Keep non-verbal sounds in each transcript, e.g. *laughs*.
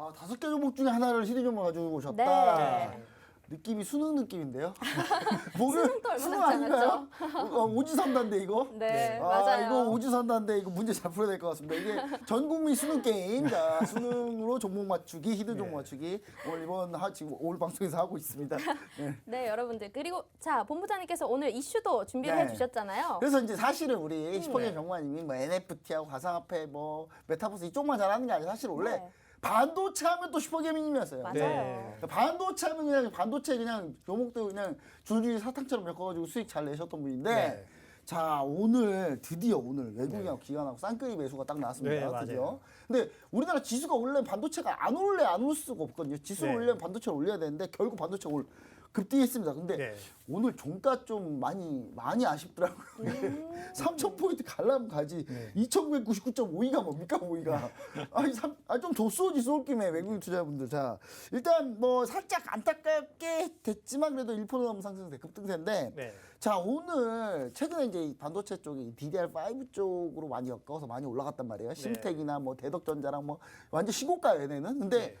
아, 다섯 개 종목 중에 하나를 시리 종목 가지고 오셨다. 네. 느낌이 수능 느낌인데요. *laughs* 수능도 얼마 수능 남지 아닌가요? 어, 오지선다인데 이거? 네, 아, 맞아요. 이거 오지선다인데 이거 문제 잘 풀어야 될 것 같습니다. 이게 전 국민 수능 게임, 자 수능으로 종목 맞추기, 히든 종목 맞추기 오늘 이번 하, 지금 오늘 방송에서 하고 있습니다. 네. 네, 여러분들. 그리고 자, 본부장님께서 오늘 이슈도 준비를 네. 해주셨잖아요. 그래서 이제 사실은 우리 슈퍼게임 네. 정관님이 뭐 NFT하고 가상화폐 뭐 메타버스 이쪽만 잘하는 게 아니라 사실 원래 네. 반도체 하면 또 슈퍼게임님이었어요. 맞아요. 네. 반도체 하면 그냥 반도체 그냥 요목도 그냥 줄줄이 사탕처럼 엮어가지고 수익 잘 내셨던 분인데 네. 자 오늘 드디어 오늘 외국인하고 기관하고 쌍끌이 매수가 딱 나왔습니다. 네, 맞아요. 드디어. 근데 우리나라 지수가 원래 반도체가 안 올래 안 올 수가 없거든요. 지수를 네. 올려면 반도체를 올려야 되는데 결국 반도체가 올 급등했습니다. 근데 네. 오늘 종가 좀 많이 많이 아쉽더라고요. 음. *laughs* 3천 포인트 갈라면 가지. 네. 2,999.52가 뭡니까 5위가? *laughs* 아니 삼- 아, 좀 줬어 지수 올 김에 외국인 투자분들. 자 일단 뭐 살짝 안타깝게 됐지만 그래도 1% 넘는 상승세 급등세인데. 네. 자 오늘 최근에 이제 이 반도체 쪽이 DDR5 쪽으로 많이 엮어서 많이 올라갔단 말이에요. 심텍이나 뭐 대덕전자랑 뭐 완전 시고가 얘네는. 근데 네.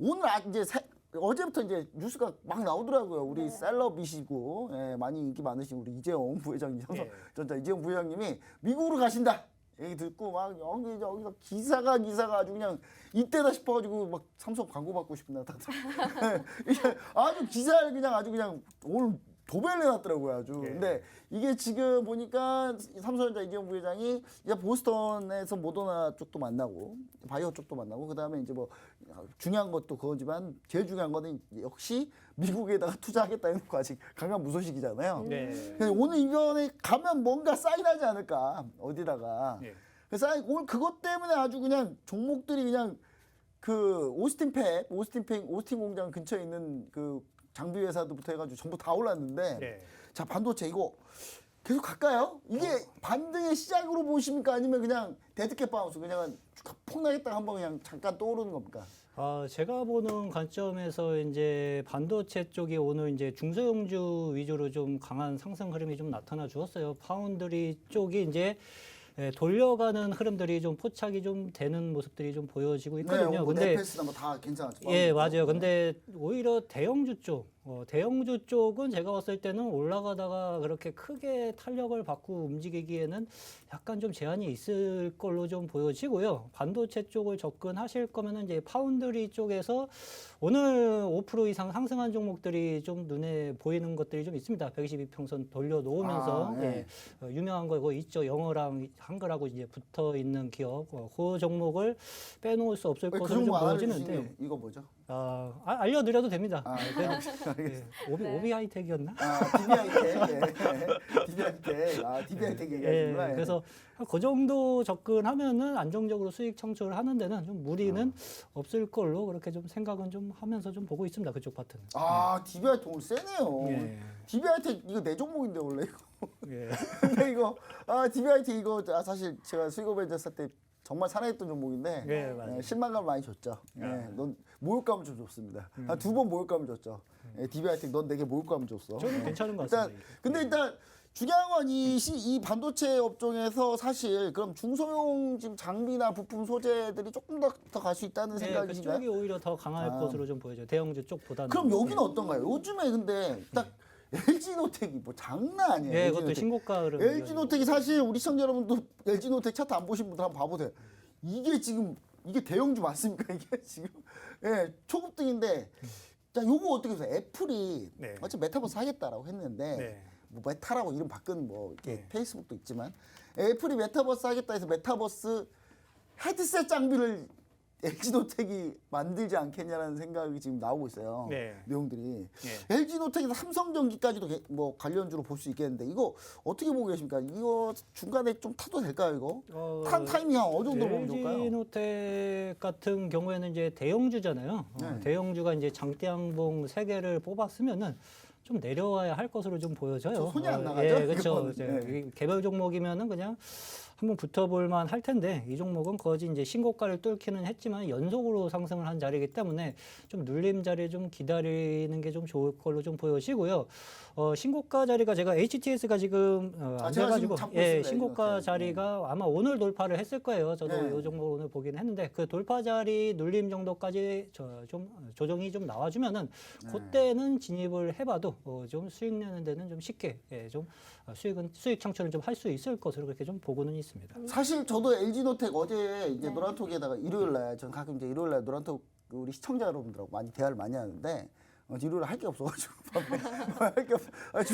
오늘 아 이제 새- 어제부터 이제 뉴스가 막 나오더라고요. 우리 셀럽이시고 예, 많이 인기 많으신 우리 이재용 부회장님, 네. 전자 이재용 부회장님이 미국으로 가신다. 얘기 듣고 막 여기 저기서 기사가 기사가 아주 그냥 이때다 싶어가지고 막 삼성 광고 받고 싶나 다. 이게 *laughs* 아주 기사를 그냥 아주 그냥 오늘 도배를 내놨더라고요 아주. 예. 근데 이게 지금 보니까 삼성전자 이재용 부회장이 이제 보스턴에서 모더나 쪽도 만나고 바이오 쪽도 만나고 그 다음에 이제 뭐 중요한 것도 그거지만 제일 중요한 거는 역시 미국에다가 투자하겠다 해놓고 아직 강한 무소식이잖아요. 네. 오늘 이번에 가면 뭔가 사인하지 않을까 어디다가. 네. 그래서 아이- 오늘 그것 때문에 아주 그냥 종목들이 그냥 그 오스틴 팩, 오스틴 팩, 오스틴 공장 근처에 있는 그 장비 회사들부터 해가지고 전부 다 올랐는데 네. 자 반도체 이거 계속 갈까요? 이게 반등의 시작으로 보십니까 아니면 그냥 데드캣 바운스 그냥 폭나겠다 한번 그냥 잠깐 떠오르는 겁니까? 아, 제가 보는 관점에서 이제 반도체 쪽이 오늘 이제 중소형주 위주로 좀 강한 상승 흐름이 좀 나타나 주었어요. 파운드리 쪽이 이제 예, 돌려가는 흐름들이 좀 포착이 좀 되는 모습들이 좀 보여지고 있거든요. 네, 뭐 근데 뭐 다 괜찮았죠. 예, 맞아요. 근데 오히려 대형주 쪽, 어, 대형주 쪽은 제가 봤을 때는 올라가다가 그렇게 크게 탄력을 받고 움직이기에는 약간 좀 제한이 있을 걸로 좀 보여지고요. 반도체 쪽을 접근하실 거면은 이제 파운드리 쪽에서 오늘 5% 이상 상승한 종목들이 좀 눈에 보이는 것들이 좀 있습니다. 122평선 돌려놓으면서 아, 예. 예, 어, 유명한 거 이거 있죠. 영어랑 한글하고 이제 붙어 있는 기업, 어, 그 종목을 빼놓을 수 없을 왜그 것으로 좀안 보여지는데. 이거 뭐죠? 아, 아, 알려드려도 됩니다. 아, 그래도, 알겠습니다. 예, 오비, 네. 오비 하이텍이었나? 아, DBI텍. *laughs* 예. DBI텍. 아, DBI텍 예, 얘기하시구나. 예. 그래서 그 정도 접근하면은 안정적으로 수익 창출을 하는 데는 좀 무리는 없을 걸로 그렇게 좀 생각은 좀 하면서 좀 보고 있습니다. 그쪽 파트는. 아, DBI텍 오늘 세네요. 예. DBI텍 이거 내 종목인데 원래 이거. 예. *laughs* 근데 이거 아 DBIT 이거 아, 사실 제가 수익업에 졌을 때 정말 사랑했던 종목인데 네, 맞아요. 예, 실망감 많이 줬죠. 예, 넌 모욕감을 좀 줬습니다. 한 두 번 모욕감을 줬죠. 예, DBIT 넌 내게 모욕감을 줬어. 좀 예. 괜찮은 것 일단 같습니다. 근데 일단 중요한 건이 이 반도체 업종에서 사실 그럼 중소형 지금 장비나 부품 소재들이 조금 더더갈수 있다는 예, 생각이신가요? 그쪽이 오히려 더 강할 아. 것으로 좀 보여져요. 대형주 쪽보다는. 그럼 여기는 어떤가요? 요즘에 근데 딱 LG 노텍이 뭐 장난 아니에요. 예, 그것도. 신고가 흐름. LG 노텍이 사실 우리 시청자 여러분도 LG 노텍 차트 안 보신 분들 한번 봐보세요. 이게 지금 이게 대형주 맞습니까? *laughs* 이게 지금 예 초급등인데 자 요거 어떻게 보세요? 애플이 네. 어차피 메타버스 하겠다라고 했는데 네. 뭐 메타라고 이름 바꾼 뭐 이렇게 네. 페이스북도 있지만 애플이 메타버스 하겠다 해서 메타버스 헤드셋 장비를 LG 노텍이 만들지 않겠냐라는 생각이 지금 나오고 있어요. 네. 내용들이 예. LG 노텍에서 삼성전기까지도 게- 뭐 관련주로 볼 수 있겠는데 이거 어떻게 보고 계십니까? 이거 중간에 좀 타도 될까요? 이거 어, 탄 타이밍 한 어느 정도 보면 좋을까요? 노텍 같은 경우에는 이제 대형주잖아요. 어, 네. 대형주가 이제 장대양봉 세 개를 뽑았으면은 좀 내려와야 할 것으로 좀 보여져요. 저 손이 안 어, 나가죠? 예, 그렇죠. 네. 이 개별 종목이면은 그냥 한번 붙어볼만 할 텐데 이 종목은 거지 이제 신고가를 뚫기는 했지만 연속으로 상승을 한 자리이기 때문에 좀 눌림 자리 좀 기다리는 게 좀 좋을 걸로 좀 보여지고요. 어, 신고가 자리가 제가 HTS가 지금 어, 아, 안 돼가지고 예 있습니다, 신고가. 네. 자리가 아마 오늘 돌파를 했을 거예요. 저도 네. 이 종목 오늘 보긴 했는데 그 돌파 자리 눌림 정도까지 저 좀 조정이 좀 나와주면은 네. 그때는 진입을 해봐도 어, 좀 수익 내는 데는 좀 쉽게 예, 좀 어, 수익은 수익 창출을 좀할 수 있을 것으로 그렇게 좀 보고는 있습니다. 사실 저도 LG노텍 어제 이제 네. 노란톡에다가 일요일 날, 전 가끔 이제 일요일 날 노란톡 그 우리 시청자 여러분들하고 많이 대화를 많이 하는데 어, 일요일 할게 없어가지고 *laughs* 할게 없,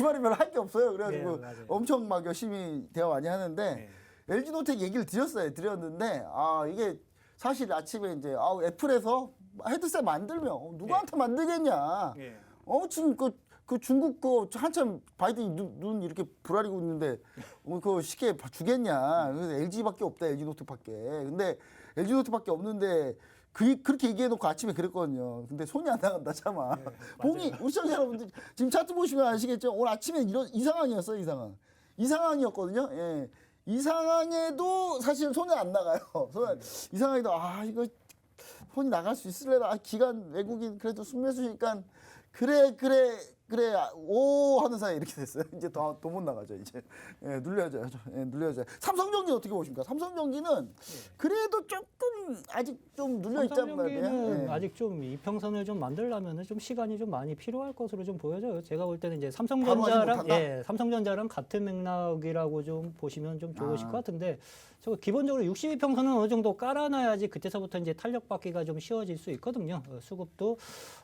별로 할게 없어요. 그래가지고 네. 엄청 막 열심히 대화 많이 하는데 네. LG노텍 얘기를 드렸어요. 드렸는데 아 이게 사실 아침에 이제 아 애플에서 헤드셋 만들면 누구한테 만들겠냐. 예. 어 지금 그, 그 중국 거 한참 바이든이 눈, 눈 이렇게 부라리고 있는데 어, 그거 쉽게 봐- 주겠냐? 그래서 LG밖에 없다 LG 노트밖에. 근데 LG 노트밖에 없는데 그, 그렇게 얘기해놓고 아침에 그랬거든요. 근데 손이 안 나간다 참아 봉이 우리 시청자 여러분들 지금 차트 보시면 아시겠죠? 오늘 아침에 이런 이 상황이었어요 이 상황. 이 상황이었거든요. 예. 이 상황에도 사실 손이 안 나가요. *laughs* 손, 이 상황에도 아 이거 손이 나갈 수 있을래나? 아, 기간 외국인 그래도 순매수니까 그래 그래 그래 아, 오 하는 사이 이렇게 됐어요. *laughs* 이제 더더못 나가죠 이제 예, 눌려져요. 예, 눌려져요. 삼성전기 어떻게 보십니까? 삼성전기는 그래도 조금 아직 좀 눌려 있단 말이에요. 삼성전기는 예. 아직 좀 이평선을 좀 만들려면 좀 시간이 좀 많이 필요할 것으로 좀 보여져요. 제가 볼 때는 이제 삼성전자랑? 예, 삼성전자랑 같은 맥락이라고 좀 보시면 좀 좋으실 아. 것 같은데 저 기본적으로 62평선은 어느 정도 깔아놔야지 그때서부터 이제 탄력 받기가 좀 쉬워질 수 있거든요. 어, 수급도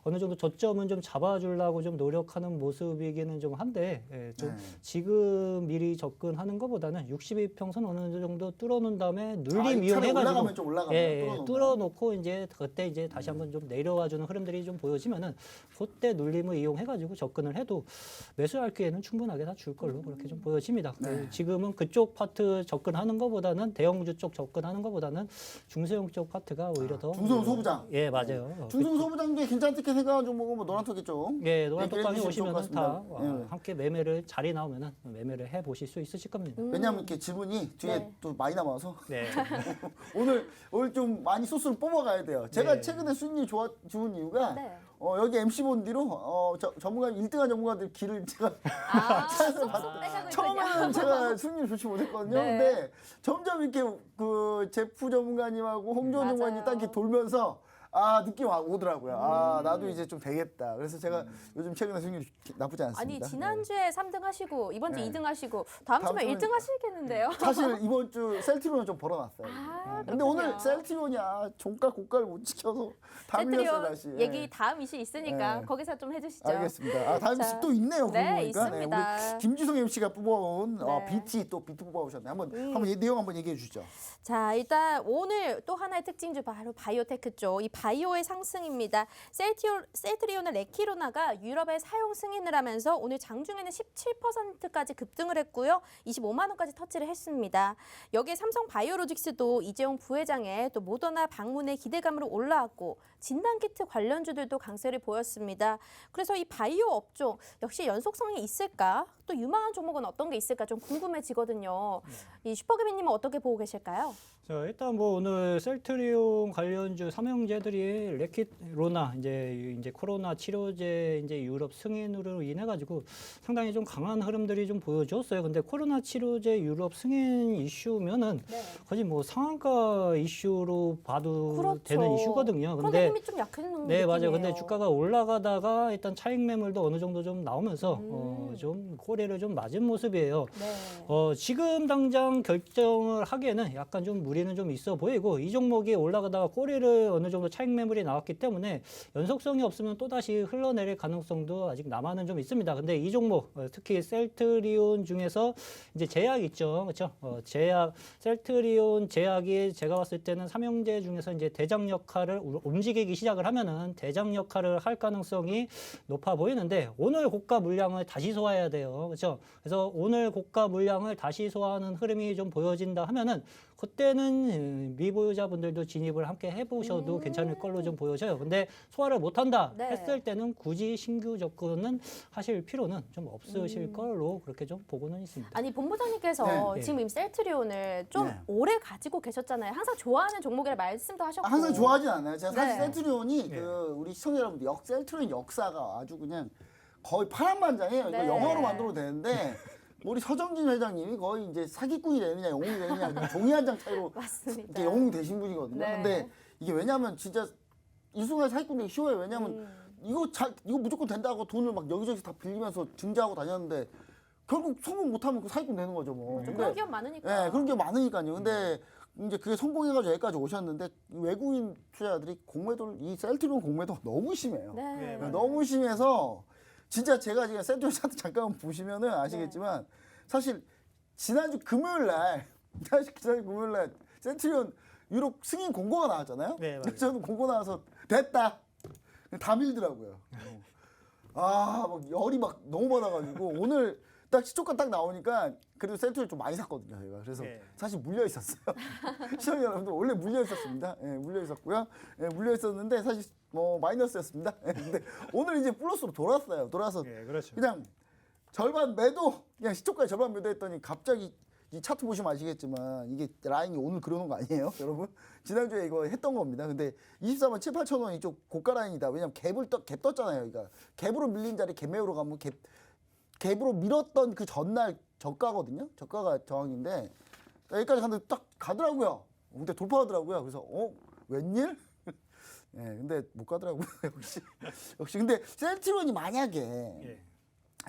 어느 정도 저점은 좀 잡아주려고 좀 노력하는 모습이기는 좀 한데 예, 좀 네. 지금 미리 접근하는 것보다는 62평선 어느 정도 뚫어놓은 다음에 아, 눌림 차라리 이용해가지고 올라가면 좀 올라가면 예. 뚫어놓고 이제 그때 이제 다시 한번 좀 내려와주는 흐름들이 좀 보여지면은 그때 눌림을 이용해가지고 접근을 해도 매수할 기회는 충분하게 다 줄 걸로 그렇게 좀 보여집니다. 네. 그 지금은 그쪽 파트 접근하는 것보다는 대형주 쪽 접근하는 것보다는 중소형 쪽 파트가 오히려 더 아, 중소형 소부장. 예 맞아요. 중소 소부장도 괜찮게 생각한 종목은 뭐 노란톡이 쪽. 예, 노란 네, 톡방에 그래주시면 오시면은 다. 와, 예. 함께 매매를 자리 나오면은 매매를 해 보실 수 있으실 겁니다. 왜냐하면 이렇게 질문이 뒤에 네. 또 많이 남아서 네. *laughs* 오늘 오늘 좀 많이 소스를 뽑아가야 돼요. 제가 네. 최근에 수익이 좋아 좋은 이유가 네. 어, 여기 MC 본 뒤로 어, 저, 전문가 1등한 전문가들 길을 제가 아, *laughs* 쏙쏙. 빼가고 처음에는. 제가 수익률 좋지 못했거든요. 네. 근데 점점 이렇게 그 제프 전문가님하고 홍조 맞아요. 전문가님 딱 이렇게 돌면서 아 느낌 와- 오더라고요. 음. 아 나도 이제 좀 되겠다. 그래서 제가 요즘 최근에 수익률이 나쁘지 아니 않습니다. 지난주에 3등 하시고 이번 주 네. 2등 하시고 다음 다음 주면 주는- 1등 하시겠는데요? 네. 사실 이번 주 셀트리온은 좀 벌어놨어요. 아, 근데 그렇군요. 오늘 셀트리온이 아, 종가 고가를 못 지켜서 다 밀렸어요 다시. 예. 얘기 다음 이슈 있으니까 네. 거기서 좀 해주시죠. 알겠습니다. 아, 다음 자, 이슈 또 있네요. 그러고 네, 보니까. 있습니다. 우리 김지성 MC가 뽑아온 어, 네. BT 또 BT 뽑아오셨네. 한번 음. 한번 이 내용 한번 얘기해 주시죠. 자, 일단 오늘 또 하나의 특징주 바로 바이오테크 쪽. 이 바이오의 상승입니다. 셀티오, 셀트리온의 레키로나가 유럽에 사용 승인을 하면서 오늘 장중에는 17%까지 급등을 했고요. 25만 원까지 터치를 했습니다. 여기에 삼성 바이오로직스도 이재용 부회장의 또 모더나 방문의 기대감으로 올라왔고 진단키트 관련주들도 강세를 보였습니다. 그래서 이 바이오 업종 역시 연속성이 있을까? 또 유망한 종목은 어떤 게 있을까 좀 궁금해지거든요. 이 슈퍼개미님은 어떻게 보고 계실까요? 자, 일단 뭐 오늘 셀트리온 관련주 삼형제들이 레킷로나 이제 이제 코로나 치료제 이제 유럽 승인으로 인해 가지고 상당히 좀 강한 흐름들이 좀 보여줬어요. 근데 코로나 치료제 유럽 승인 이슈면은 네. 거의 뭐 상한가 이슈로 봐도 그렇죠. 되는 이슈거든요. 그런데 근데 힘이 좀 약해지는 네, 맞아요. 느낌이에요. 근데 주가가 올라가다가 일단 차익 매물도 어느 정도 좀 나오면서 음. 어, 좀 꼬리를 좀 맞은 모습이에요. 네. 어, 지금 당장 결정을 하기에는 약간 좀 무리 는 좀 있어 보이고 이 종목이 올라가다가 꼬리를 어느 정도 차익 매물이 나왔기 때문에 연속성이 없으면 또다시 흘러내릴 가능성도 아직 남아는 좀 있습니다. 근데 이 종목 어, 특히 셀트리온 중에서 이제 제약 있죠. 그렇죠? 어, 제약 셀트리온 제약이 제가 봤을 때는 삼형제 중에서 이제 대장 역할을 우- 움직이기 시작을 하면은 대장 역할을 할 가능성이 높아 보이는데 오늘 고가 물량을 다시 소화해야 돼요. 그렇죠? 그래서 오늘 고가 물량을 다시 소화하는 흐름이 좀 보여진다 하면은 그때는 음, 미보유자분들도 진입을 함께 해보셔도 괜찮을 걸로 좀 보여져요. 근데 소화를 못한다 네. 했을 때는 굳이 신규 접근은 하실 필요는 좀 없으실 음. 걸로 그렇게 좀 보고는 있습니다. 아니 본부장님께서 네. 지금 이 셀트리온을 좀 네. 오래 가지고 계셨잖아요. 항상 좋아하는 종목이라 말씀도 하셨고. 항상 좋아하진 않아요. 제가 사실 네. 셀트리온이 네. 그 우리 시청자 여러분들 역 셀트리온 역사가 아주 그냥 거의 파란만장해요. 네. 이거 영화로 만들어도 되는데 *laughs* 우리 서정진 회장님이 거의 이제 사기꾼이 되느냐 영웅이 되느냐 종이 한 장 차이로 *laughs* 맞습니다. 이렇게 영웅이 되신 분이거든요. 네. 근데 이게 왜냐하면 진짜 이 순간 사기꾼 되기 쉬워요. 왜냐하면 음. 이거 잘 이거 무조건 된다고 돈을 막 여기저기 다 빌리면서 증자하고 다녔는데 결국 성공 못하면 그 사기꾼 되는 거죠 뭐. 좀 근데 그런 기업 많으니까. 네, 그런 게 많으니까요. 근데 이제 그게 성공해가지고 여기까지 오셨는데 외국인 투자자들이 공매도 이 셀트리온 공매도가 너무 심해요. 네. 네, 네, 너무 심해서 진짜 제가 지금 셀트리온 차트 잠깐 보시면은 아시겠지만 네. 사실 지난주 금요일 날 *laughs* 사실 지난주 금요일 날 셀트리온 유럽 승인 공고가 나왔잖아요. 네, 맞아요. 저는 공고 나와서 됐다. 다 밀더라고요. 아, 막 열이 막 너무 많아가지고 오늘 딱 시초가 딱 나오니까 그래도 셀트리온 좀 많이 샀거든요, 저희가. 그래서 네. 사실 물려 있었어요. *laughs* 시청자 여러분들 원래 물려 있었습니다. 예, 물려 있었고요. 예, 물려 있었는데 사실 뭐 마이너스였습니다. 예, *laughs* 근데 오늘 이제 플러스로 돌았어요. 돌아서 예, 그렇죠. 그냥 절반 매도 그냥 시초가에 절반 매도했더니 갑자기 이 차트 보시면 아시겠지만 이게 라인이 오늘 그러는 거 아니에요, *laughs* 여러분? 지난주에 이거 했던 겁니다. 근데 24만 7, 8천 원 이쪽 고가 라인이다. 왜냐면 갭을 떠, 갭 떴잖아요. 그러니까 갭으로 밀린 자리 갭 매우로 가면 갭 갭으로 밀었던 그 전날 저가거든요. 저가가 저항인데 여기까지 갔는데 딱 가더라고요. 근데 돌파하더라고요. 그래서 어 웬일? 예, 근데 못 가더라고요. *laughs* 역시 역시 근데 셀트리온이 만약에 예.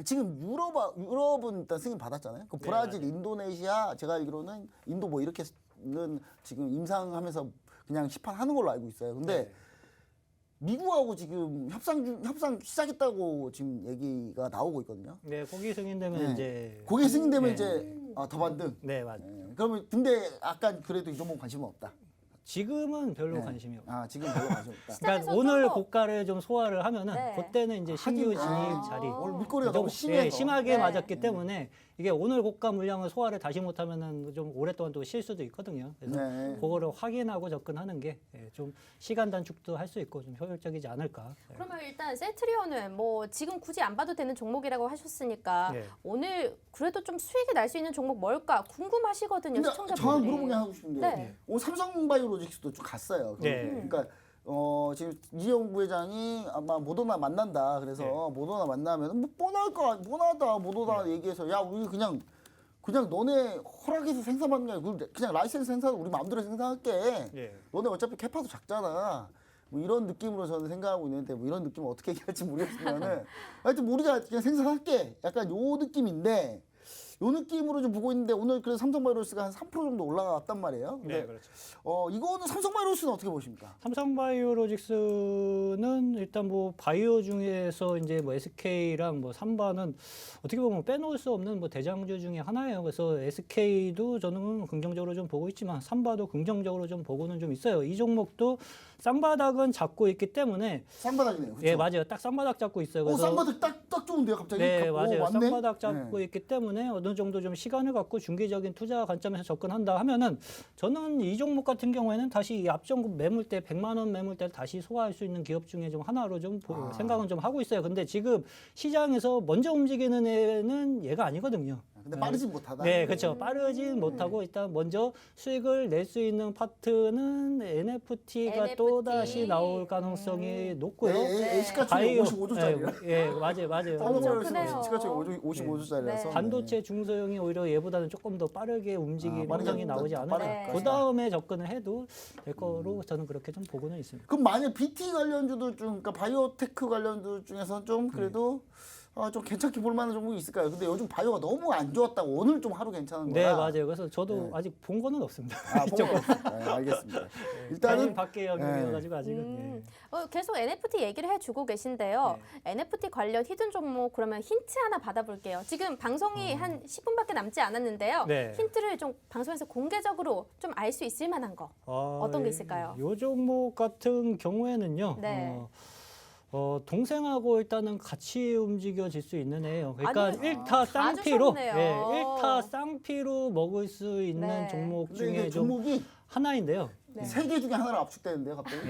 지금 유럽 유럽은 일단 승인 받았잖아요. 그 네, 브라질, 맞아요. 인도네시아 제가 알기로는 인도 뭐 이렇게는 지금 임상하면서 그냥 시판하는 걸로 알고 있어요. 근데 네. 미국하고 지금 협상 중 협상 시작했다고 지금 얘기가 나오고 있거든요. 네, 거기 승인되면 네. 이제 그게 승인되면 네. 이제 아, 더 반등. 네, 맞아요. 예, 그러면 근데 약간 그래도 이 종목 관심은 없다. 지금은 별로 네. 관심이 없어요. 아 지금 별로 관심 없다. 그러니까 시장에서 오늘 좀 더- 고가를 좀 소화를 하면은 네. 그때는 이제 신규 하긴, 진입 아, 자리 오늘 좀, 너무 심해서. 예, 심하게 네. 맞았기 때문에 이게 오늘 고가 물량을 소화를 다시 못하면은 좀 오랫동안 또 쉴 수도 있거든요. 그래서 네. 그거를 확인하고 접근하는 게 좀 시간 단축도 할 수 있고 좀 효율적이지 않을까. 네. 그러면 일단 셀트리온은 뭐 지금 굳이 안 봐도 되는 종목이라고 하셨으니까 네. 오늘 그래도 좀 수익이 날 수 있는 종목 뭘까 궁금하시거든요 시청자분들이. 저한 물어보게 하고 싶은데 네. 오늘 삼성바이오로직스도 좀 갔어요. 네. 그러니까 어 지금 이재용 부회장이 아마 모더나 만난다. 그래서 네. 모더나 만나면 뭐 뻔할까 뻔하다 모더나 얘기해서 야 우리 그냥 그냥 너네 허락해서 생산받는 게 아니고 그냥 라이센스 생산 우리 마음대로 생산할게. 예. 너네 어차피 캐파도 작잖아. 뭐 이런 느낌으로 저는 생각하고 있는데 뭐 이런 느낌을 어떻게 얘기할지 모르겠지만은 *laughs* 하여튼 뭐 우리가 그냥 생산할게. 약간 요 느낌인데 요 느낌으로 좀 보고 있는데 오늘 그래서 삼성 바이오로스가 한 3% 정도 올라갔단 말이에요. 근데 네, 그렇죠. 어 이거는 삼성 바이오로스는 어떻게 보십니까? 삼성 바이오로직스는 일단 뭐 바이오 중에서 이제 뭐 SK랑 뭐 삼바는 어떻게 보면 빼놓을 수 없는 뭐 대장주 중에 하나예요. 그래서 SK도 저는 긍정적으로 좀 보고 있지만 삼바도 긍정적으로 좀 보고는 좀 있어요. 이 종목도 쌍바닥은 잡고 있기 때문에 쌍바닥이네요. 그쵸? 예 맞아요. 딱 쌍바닥 잡고 있어요. 어 그래서 쌍바닥 딱, 딱 좋은데요 갑자기? 네, 오, 맞아요. 맞네? 쌍바닥 잡고 네. 있기 때문에 어느 정도 좀 시간을 갖고 중기적인 투자 관점에서 접근한다 하면은 저는 이 종목 같은 경우에는 다시 이 앞전 매물대 100만 원 매물대를 다시 소화할 수 있는 기업 중에 좀 하나로 좀 보- 아. 생각은 좀 하고 있어요. 근데 지금 시장에서 먼저 움직이는 애는 얘가 아니거든요. 근데 빠르진 못하다. 네, 그렇죠. 빠르진 못하고 일단 먼저 수익을 낼 수 있는 파트는 NFT가 NFT. 또 다시 나올 가능성이 높고요. 에, 에, 시가총액 바이오, 55조짜리라. 예, 예, 맞아요, 맞아요. 엄청 크네요. 시가총액 55조짜리라서. 네. 반도체 중소형이 오히려 얘보다는 조금 더 빠르게 움직이는 아, 현상이 나오지 더 않을까. 빠를 그. 다음에 접근을 해도 될 거로 저는 그렇게 좀 보고는 있습니다. 그럼 만약 BT 관련주들 중, 그러니까 바이오테크 관련주 중에서는 좀 그래도 어, 좀 괜찮게 볼 만한 종목이 있을까요? 근데 요즘 바이오가 너무 안 좋았다고 오늘 좀 하루 괜찮은 네, 거야. 맞아요. 그래서 저도 네. 아직 본 거는 없습니다. 아, *laughs* 보고 네, 알겠습니다. *laughs* 일단은 일단은 밖에 영역이어가지고 아직은. 예. 음, 어, 계속 NFT 얘기를 해주고 계신데요. 네. NFT 관련 히든 종목 그러면 힌트 하나 받아볼게요. 지금 방송이 한 10분밖에 남지 않았는데요. 음. 네. 힌트를 좀 방송에서 공개적으로 좀 알 수 있을 만한 거. 아, 어떤 게 예. 있을까요? 요 종목 같은 경우에는요. 네. 어, 어, 동생하고 일단은 같이 움직여질 수 있는 애예요. 그러니까 아니, 일 1타 쌍피로 좋네요. 예, 1타 쌍피로 먹을 수 있는 네. 종목 근데 중에 이게 좀 종목이 하나인데요. 네. 세 개 중에 하나로 압축되는데요, 갑자기.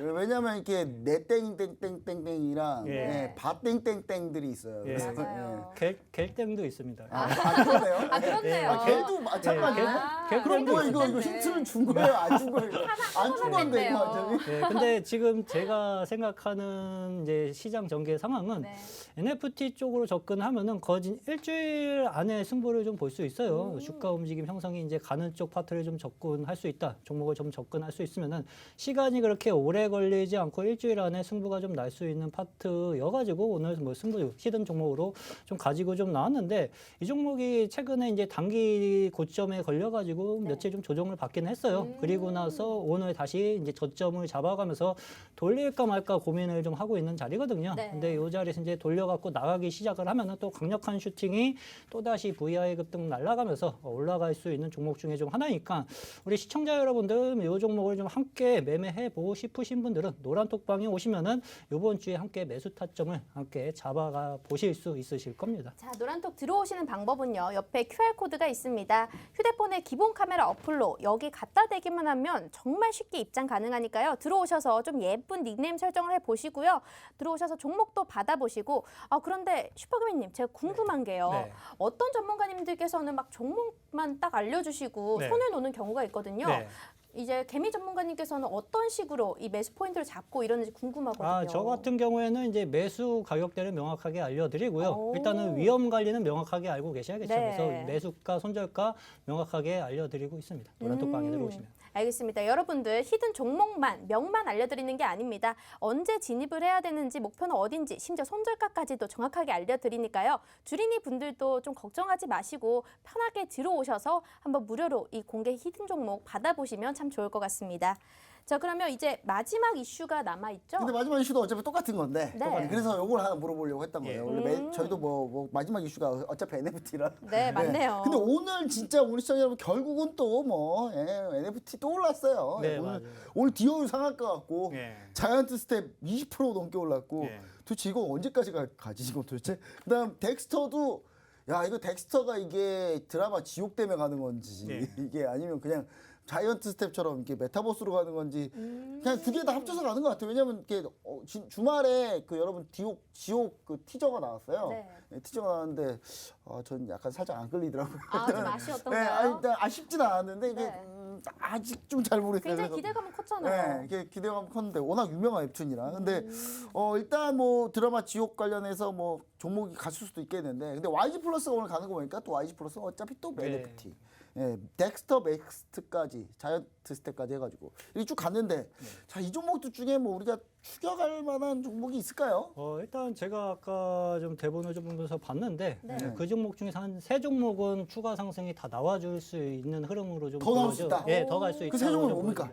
예. 왜냐면 이렇게 내 땡땡땡땡땡이랑 예. 네, 바 땡땡땡들이 있어요. 예. 그래서, 맞아요. 겔, 겔땡도 있습니다. 아, 아, 그러네요. 아 그렇네요. 아, 걔도 마찬가지예요. 아, 걔- 걔 그럼 뭐 땡땡 이거 이거 있었네. 힌트를 준 거예요? 안 준 거예요? 안 준 건데 이거 완전히. 예, 근데 지금 제가 생각하는 이제 시장 전개 상황은 네. NFT 쪽으로 접근하면은 거진 일주일 안에 승부를 좀 볼 수 있어요. 주가 움직임 형성이 이제 가는 쪽 파트를 좀 접근할 수 있다. 종목을 좀 접근할 수 있으면은 시간이 그렇게 오래 걸리지 않고 일주일 안에 승부가 좀 날 수 있는 파트여가지고 오늘 뭐 승부 히든 종목으로 좀 가지고 좀 나왔는데 이 종목이 최근에 이제 단기 고점에 걸려가지고 네. 며칠 좀 조정을 받긴 했어요. 음. 그리고 나서 오늘 다시 이제 저점을 잡아가면서 돌릴까 말까 고민을 좀 하고 있는 자리거든요. 네. 근데 이 자리에서 이제 돌려갖고 나가기 시작을 하면은 또 강력한 슈팅이 또 다시 VI 급등 날아가면서 올라갈 수 있는 종목 중에 좀 하나니까 우리 시청자 여러분들 이 종목을 좀 함께 매매해 보고 싶으신 분들은 노란 톡방에 오시면은 이번 주에 함께 매수 타점을 함께 잡아가 보실 수 있으실 겁니다. 자, 노란톡 들어오시는 방법은요. 옆에 QR코드가 있습니다. 휴대폰의 기본 카메라 어플로 여기 갖다 대기만 하면 정말 쉽게 입장 가능하니까요. 들어오셔서 좀 예쁜 닉네임 설정을 해보시고요. 들어오셔서 종목도 받아보시고. 아, 그런데 슈퍼그맨님, 제가 궁금한 게요. 네. 어떤 전문가님들께서는 막 종목만 딱 알려주시고 네. 손을 놓는 경우가 있거든요. 네. 이제 개미 전문가님께서는 어떤 식으로 이 매수 포인트를 잡고 이러는지 궁금하거든요. 아, 저 같은 경우에는 이제 매수 가격대를 명확하게 알려드리고요. 오. 일단은 위험 관리는 명확하게 알고 계셔야겠죠. 네. 그래서 매수가, 손절가 명확하게 알려드리고 있습니다. 노란 톡방에 음. 들어오시면. 알겠습니다. 여러분들 히든 종목만 명만 알려드리는 게 아닙니다. 언제 진입을 해야 되는지 목표는 어딘지 심지어 손절가까지도 정확하게 알려드리니까요. 주린이 분들도 좀 걱정하지 마시고 편하게 들어오셔서 한번 무료로 이 공개 히든 종목 받아보시면 참 좋을 것 같습니다. 자 그러면 이제 마지막 이슈가 남아 있죠? 근데 마지막 이슈도 어차피 똑같은 건데. 네. 똑같은. 그래서 요걸 하나 물어보려고 했던 거예요. 예. 원래 음. 매, 저희도 뭐, 뭐 마지막 이슈가 어차피 NFT라. 네 맞네요. 근데 오늘 진짜 우리 시청자 여러분 결국은 또 뭐 NFT 또 올랐어요. 네, 오늘 맞아요. 오늘 디올 상한가 같고 예. 자이언트 스텝 20% 넘게 올랐고 예. 도대체 이거 언제까지 가, 가지 이거 도대체? 그다음 덱스터도 야 이거 덱스터가 이게 드라마 지옥 때문에 가는 건지 예. 이게 아니면 그냥 자이언트 스텝처럼 이렇게 메타버스로 가는 건지 음. 그냥 두 개 다 합쳐서 가는 것 같아요. 왜냐면 이렇게 어, 지- 주말에 그 여러분 디옥 지옥 그 티저가 나왔어요. 네. 네, 티저가 나왔는데 어, 전 약간 살짝 안 끌리더라고요. 아, 좀 맛이 *laughs* 네? 아, 일단 아쉽진 않았는데 이게 네. 음, 아직 좀 잘 모르겠어요. 굉장히 그래서- 기대감은 컸잖아요. 네, 이게 기대감 컸는데 워낙 유명한 웹툰이라. 근데 음. 어 일단 뭐 드라마 지옥 관련해서 뭐 종목이 갔을 수도 있겠는데, 근데 YG 플러스가 오늘 가는 거 보니까 또 YG 플러스 는 어차피 또 네. NFT. 예, 덱스터 맥스트까지 자이언트 스텝까지 해가지고 이렇게 쭉 갔는데 네. 자이 종목들 중에 뭐 우리가 추격할 만한 종목이 있을까요? 어, 일단 제가 아까 좀 대본을 좀 보면서 봤는데 네. 예, 그 종목 중에서 한 세 종목은 추가 상승이 다 나와줄 수 있는 흐름으로 좀 더 나올 보여져- 수 있다? 예, 더 갈 수 있다. 그 세 종목은 뭡니까?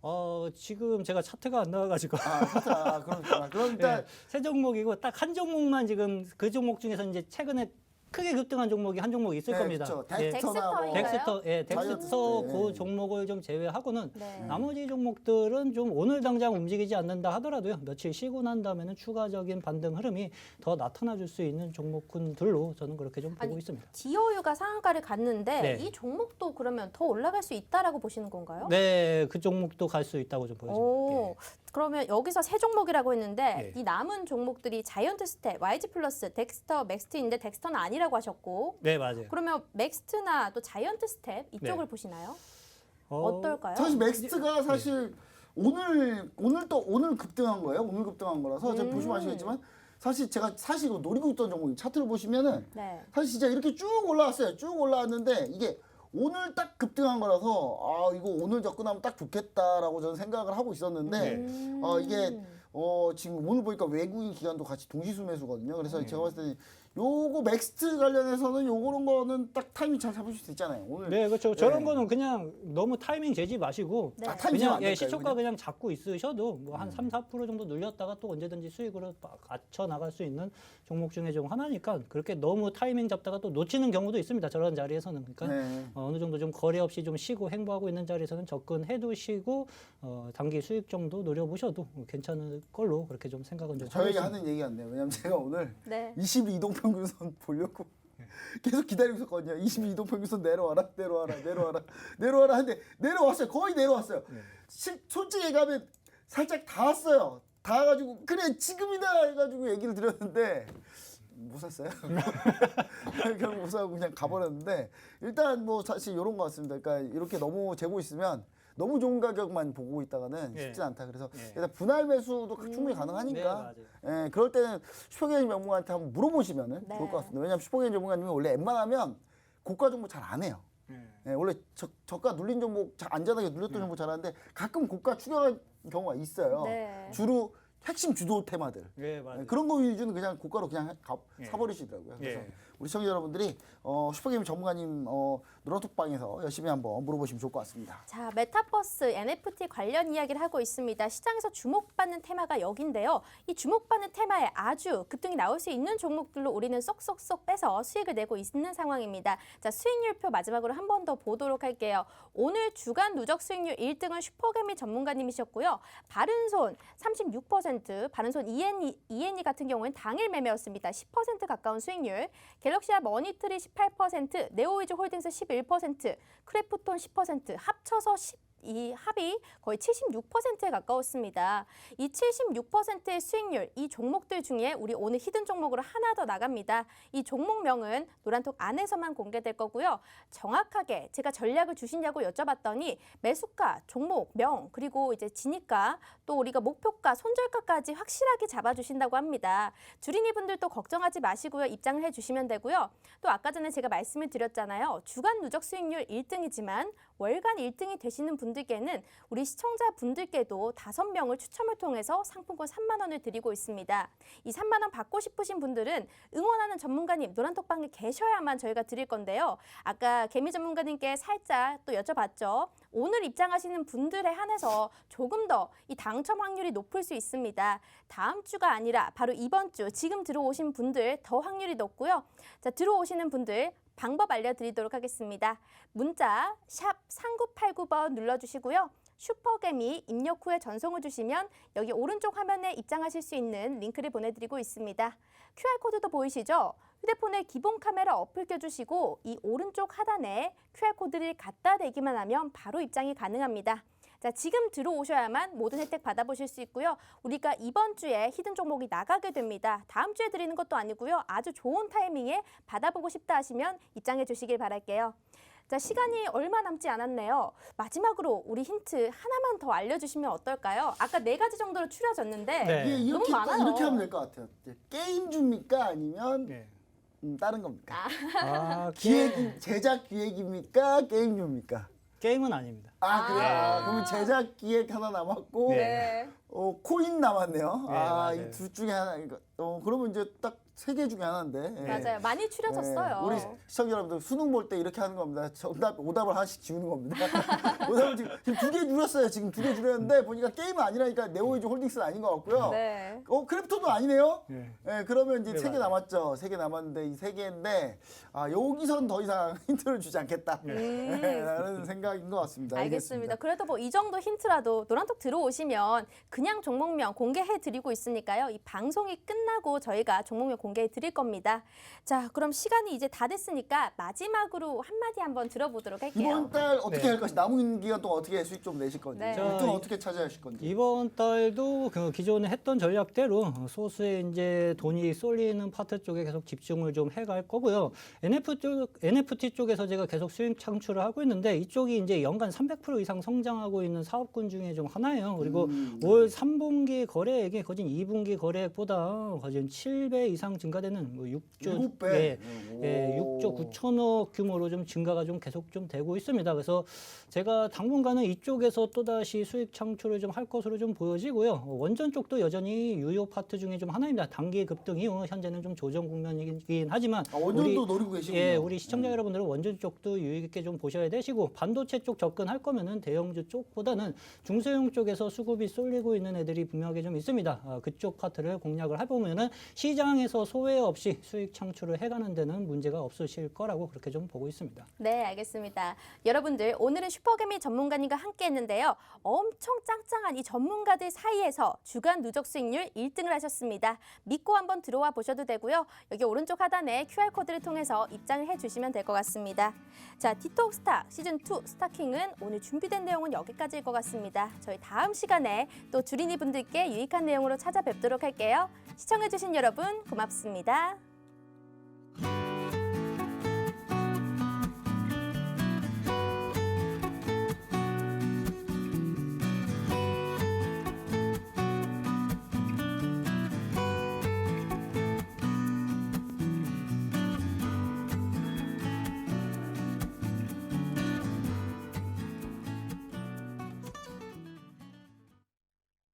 어, 지금 제가 차트가 안 나와가지고 아, 진짜 그러니까 그럼 일단 *laughs* 예, 세 종목이고 딱 한 종목만 지금 그 종목 중에서 이제 최근에 크게 급등한 종목이 한 종목 있을 네, 겁니다. 예. 덱스터나 뭐? 덱스터, 예, 덱스터 스텝. 그 종목을 좀 제외하고는 네. 나머지 종목들은 좀 오늘 당장 움직이지 않는다 하더라도요. 며칠 쉬고 난 다음에는 추가적인 반등 흐름이 더 나타나 줄 수 있는 종목군들로 저는 그렇게 좀 보고 아니, 있습니다. 디오유가 상한가를 갔는데 네. 이 종목도 그러면 더 올라갈 수 있다라고 보시는 건가요? 네, 그 종목도 갈 수 있다고 좀 보여집니다. 오, 그러면 여기서 세 종목이라고 했는데 예. 이 남은 종목들이 자이언트 스텝, YG 플러스, 덱스터, 맥스트인데 덱스터는 아니라 고 하셨고 네, 맞아요. 그러면 맥스트나 또 자이언트 스텝 이쪽을 네. 보시나요? 어, 어떨까요? 사실 맥스트가 사실 오늘 오늘 또 오늘 급등한 거예요. 오늘 급등한 거라서 제가 음. 보시면 아시겠지만 사실 제가 사실 이거 노리고 있던 종목이 차트를 보시면은 네. 사실 진짜 이렇게 쭉 올라왔어요. 쭉 올라왔는데 이게 오늘 딱 급등한 거라서 아 이거 오늘 접근하면 딱 좋겠다라고 저는 생각을 하고 있었는데 네. 음. 어 이게 어 지금 오늘 보니까 외국인 기관도 같이 동시수 매수거든요. 그래서 제가 봤을 때 요거 맥스트 관련해서는 요거런 거는 딱 타이밍 잘 잡으실 수 있잖아요. 오늘 네, 그렇죠. 저런 네. 거는 그냥 너무 타이밍 재지 마시고 네. 아, 타이밍 재면 그냥 안 예, 될까요, 시초가 그냥? 그냥 잡고 있으셔도 뭐 한 3, 4% 정도 늘렸다가 또 언제든지 수익으로 갖춰 나갈 수 있는 종목 중에 좀 하나니까 그렇게 너무 타이밍 잡다가 또 놓치는 경우도 있습니다. 저런 자리에서는 그러니까 네. 어, 어느 정도 좀 거래 없이 좀 쉬고 행보하고 있는 자리에서는 접근해 두시고 어, 단기 수익 정도 노려보셔도 괜찮을 걸로 그렇게 좀 생각은 좀 하고 저에게 있습니다. 하는 얘기 같네요. 왜냐면 제가 오늘 네. 22이동 평균선 보려고 계속 기다리고 있었거든요. 22이동 평균선 내려와라, 내려와라, 내려와라, 내려와라 하는데 내려왔어요. 거의 내려왔어요. 실- 솔직히 얘기하면 살짝 다 왔어요. 다 와가지고 그래 지금이다 해가지고 얘기를 드렸는데 못 샀어요. *laughs* 결국 못 사고 그냥 가버렸는데 일단 뭐 사실 이런 것 같습니다. 그러니까 이렇게 너무 재고 있으면 너무 좋은 가격만 보고 있다가는 예. 쉽지 않다. 그래서 예. 일단 분할 매수도 충분히 네, 가능하니까 맞아요. 예, 그럴 때는 슈퍼게임 전문가한테 한번 물어보시면 네. 좋을 것 같습니다. 왜냐하면 슈퍼게임 전문가님이 원래 웬만하면 고가 종목 잘안 해요. 예. 예, 원래 저, 저가 눌린 종목 잘 안전하게 눌렸던 종목 잘하는데 가끔 고가 추격한 경우가 있어요. 네. 주로 핵심 주도 테마들. 예, 예, 맞아요. 그런 거 위주는 그냥 고가로 그냥 가, 예. 사버리시더라고요. 그래서 예. 우리 시청자 여러분들이 어, 슈퍼게임 전문가님 어, 노란톡방에서 열심히 한번 물어보시면 좋을 것 같습니다. 자, 메타버스 NFT 관련 이야기를 하고 있습니다. 시장에서 주목받는 테마가 여긴데요. 이 주목받는 테마에 아주 급등이 나올 수 있는 종목들로 우리는 쏙쏙쏙 빼서 수익을 내고 있는 상황입니다. 자, 수익률표 마지막으로 한 번 더 보도록 할게요. 오늘 주간 누적 수익률 1등은 슈퍼개미 전문가님이셨고요. 바른손 36%, 바른손 ENE, ENE 같은 경우는 당일 매매였습니다. 10% 가까운 수익률. 갤럭시아 머니트리 18%, 네오위즈 홀딩스 11%, 크래프톤 10%, 합쳐서 10, 이 합이 거의 76%에 가까웠습니다. 이 76%의 수익률, 이 종목들 중에 우리 오늘 히든 종목으로 하나 더 나갑니다. 이 종목명은 노란톡 안에서만 공개될 거고요. 정확하게 제가 전략을 주시냐고 여쭤봤더니 매수가, 종목명, 그리고 이제 진입가, 또 우리가 목표가, 손절가까지 확실하게 잡아주신다고 합니다. 주린이 분들도 걱정하지 마시고요. 입장을 해주시면 되고요. 또 아까 전에 제가 말씀을 드렸잖아요. 주간 누적 수익률 1등이지만 월간 1등이 되시는 분들 께는 우리 시청자 분들께도 다섯 명을 추첨을 통해서 상품권 3만 원을 드리고 있습니다. 이 3만 원 받고 싶으신 분들은 응원하는 전문가님 노란톡방에 계셔야만 저희가 드릴 건데요. 아까 개미 전문가님께 살짝 또 여쭤봤죠. 오늘 입장하시는 분들에 한해서 조금 더 이 당첨 확률이 높을 수 있습니다. 다음 주가 아니라 바로 이번 주 지금 들어오신 분들 더 확률이 높고요. 자, 들어오시는 분들 방법 알려드리도록 하겠습니다. 문자 샵 3989번 눌러주시고요. 슈퍼개미 입력 후에 전송을 주시면 여기 오른쪽 화면에 입장하실 수 있는 링크를 보내드리고 있습니다. QR코드도 보이시죠? 휴대폰에 기본 카메라 어플 껴주시고 이 오른쪽 하단에 QR코드를 갖다 대기만 하면 바로 입장이 가능합니다. 자, 지금 들어오셔야만 모든 혜택 받아보실 수 있고요. 우리가 이번 주에 히든 종목이 나가게 됩니다. 다음 주에 드리는 것도 아니고요. 아주 좋은 타이밍에 받아보고 싶다 하시면 입장해 주시길 바랄게요. 자, 시간이 얼마 남지 않았네요. 마지막으로 우리 힌트 하나만 더 알려주시면 어떨까요? 아까 네 가지 정도로 추려졌는데 네. 이게 이렇게 너무 많아요. 이렇게 하면 될 것 같아요. 이제 게임 줍니까 아니면 예. 음, 다른 겁니까? 아, *laughs* 기획 제작 기획입니까 게임 줍니까? 게임은 아닙니다. 아 그래요. 아. 그러면 제작 기획 하나 남았고 네. 어, 코인 남았네요. 네, 아, 맞아요. 이 둘 중에 하나. 이거, 어, 그러면 이제 딱 세 개 중에 하나인데. 예. 맞아요. 많이 추려졌어요. 예, 우리 시청자 여러분들 수능 볼 때 이렇게 하는 겁니다. 정답 오답을 하나씩 지우는 겁니다. *laughs* 오답을 지금, 지금 두 개 줄였어요. 지금 두 개 줄였는데 보니까 게임은 아니라니까 네오이즈 홀딩스는 아닌 것 같고요. 네. 어 크래프톤도 아니네요. 예. 예, 그러면 이제 네, 세개 맞아요. 남았죠. 세 개 남았는데 이 세 개인데 아 여기선 더 이상 *laughs* 힌트를 주지 않겠다. 음. 예, 라는 생각인 것 같습니다. 알겠습니다. 그래도 뭐 이 정도 힌트라도 노란톡 들어오시면 그냥 종목명 공개해 드리고 있으니까요. 이 방송이 끝나고 저희가 종목명 공개해 드릴 겁니다. 자, 그럼 시간이 이제 다 됐으니까 마지막으로 한마디 한번 들어보도록 할게요. 이번 달 어떻게 네. 할 것이 남은 기간 동안 어떻게 수익 좀 내실 건지 네. 돈 자, 어떻게 차지하실 건지 이번 달도 그 기존에 했던 전략대로 소수의 이제 돈이 쏠리는 파트 쪽에 계속 집중을 좀 해갈 거고요. NFT 쪽, NFT 쪽에서 제가 계속 수익 창출을 하고 있는데 이쪽이 이제 연간 300% 30% 이상 성장하고 있는 사업군 중에 좀 하나예요. 그리고 음. 올 3분기 거래액이 거진 2분기 거래액보다 거진 7배 이상 증가되는 뭐 6조 일곱 배. 예, 오. 예, 6조 9천억 규모로 좀 증가가 좀 계속 좀 되고 있습니다. 그래서 제가 당분간은 이쪽에서 또 다시 수익 창출을 좀 할 것으로 좀 보여지고요. 어, 원전 쪽도 여전히 유효 파트 중에 좀 하나입니다. 단기 급등 이후 현재는 좀 조정 국면이긴 하지만 아, 원전도 노리고 계시군요. 예, 우리 시청자 여러분들은 원전 쪽도 유익 있게 좀 보셔야 되시고 반도체 쪽 접근할 거면은 대형주 쪽보다는 중소형 쪽에서 수급이 쏠리고 있는 애들이 분명하게 좀 있습니다. 아, 그쪽 파트를 공략을 해보면은 시장에서 소외 없이 수익 창출을 해가는 데는 문제가 없으실 거라고 그렇게 좀 보고 있습니다. 네, 알겠습니다. 여러분들 오늘은 슈퍼개미 전문가님과 함께했는데요. 엄청 짱짱한 이 전문가들 사이에서 주간 누적 수익률 1등을 하셨습니다. 믿고 한번 들어와 보셔도 되고요. 여기 오른쪽 하단에 QR 코드를 통해서 입장을 해주시면 될 것 같습니다. 자, 디톡 스타 시즌 2 스타킹은 오늘 준비된 내용은 여기까지일 것 같습니다. 저희 다음 시간에 또 주린이 분들께 유익한 내용으로 찾아뵙도록 할게요. 시청해주신 여러분 고맙습니다.